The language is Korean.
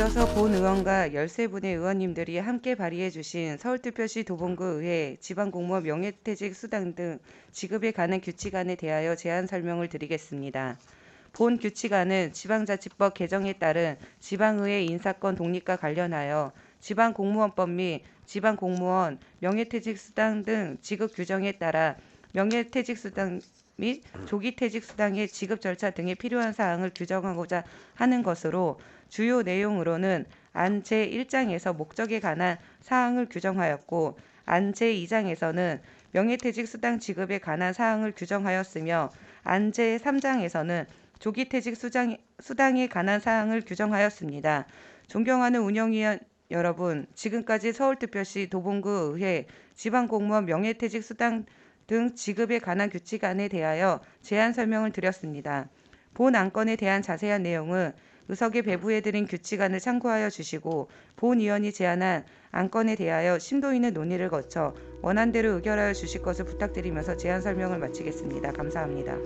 이어서 본 의원과 13분의 의원님들이 함께 발의해 주신 서울특별시 도봉구 의회 지방공무원 명예퇴직 수당 등 지급에 관한 규칙안에 대하여 제안 설명을 드리겠습니다. 본 규칙안은 지방자치법 개정에 따른 지방의회 인사권 독립과 관련하여 지방공무원법 및 지방공무원 명예퇴직 수당 등 지급 규정에 따라 명예퇴직 수당 및 조기 퇴직 수당의 지급 절차 등에 필요한 사항을 규정하고자 하는 것으로 주요 내용으로는 안 제1장에서 목적에 관한 사항을 규정하였고 안 제2장에서는 명예퇴직 수당 지급에 관한 사항을 규정하였으며 안 제3장에서는 조기퇴직 수장, 수당에 관한 사항을 규정하였습니다. 존경하는 운영위원 여러분, 지금까지 서울특별시 도봉구 의회 지방공무원 명예퇴직 수당 등 지급에 관한 규칙안에 대하여 제안 설명을 드렸습니다. 본 안건에 대한 자세한 내용은 의석에 배부해드린 규칙안을 참고하여 주시고 본 위원이 제안한 안건에 대하여 심도 있는 논의를 거쳐 원안대로 의결하여 주실 것을 부탁드리면서 제안 설명을 마치겠습니다. 감사합니다.